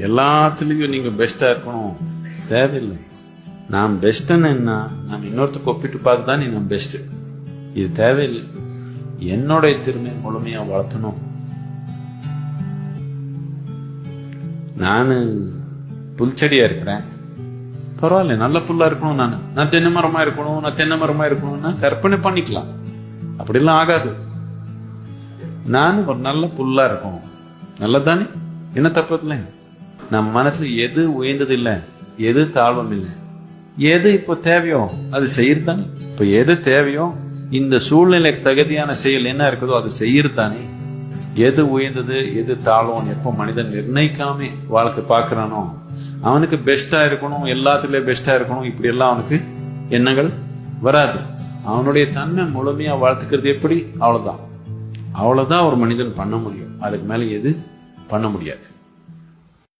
எல்லாத்துலேயும் நீங்கள் பெஸ்ட்டாக இருக்கணும். தேவையில்லை. நான் பெஸ்ட்டுன்னு என்ன? நான் இன்னொருத்தருக்கு ஒப்பிட்டு பார்த்து தான் நீ நான் பெஸ்ட்டு இது தேவையில்லை. என்னுடைய திறமையை முழுமையாக வளர்த்தணும். நான் புல்ச்செடியாக இருக்கிறேன். பரவாயில்ல நல்ல புல்லா இருக்கணும் நான். நான் தென்னை மரமா இருக்கணும் நான் தென்னை மரமா இருக்கணும்னா கற்பனை பண்ணிக்கலாம். அப்படிலாம் ஆகாது. நான் ஒரு நல்ல புல்லா இருக்கணும். நல்லதானே என்ன தப்பு இல்லை நம்ம மனசு எது உயர்ந்தது இல்லை எது தாழ்வம் இல்லை எது இப்போ தேவையோ அது செய்யறதானே இப்போ எது தேவையோ இந்த சூழ்நிலைக்கு தகுதியான செயல் என்ன இருக்குதோ அது செய்யறதானே எது உயர்ந்தது எது தாழ்வம் எப்போ மனிதன் நிர்ணயிக்காம வாழ்க்கை பார்க்கறானோ அவனுக்கு பெஸ்டா இருக்கணும் எல்லாத்துலயும் பெஸ்டா இருக்கணும் இப்படி எல்லாம் அவனுக்கு எண்ணங்கள் வராது. அவனுடைய தன்மை முழுமையா வாழ்த்துக்கிறது எப்படி? அவ்வளவுதான். அவ்வளவுதான் ஒரு மனிதன் பண்ண முடியும். அதுக்கு மேல எது பண்ண முடியாது.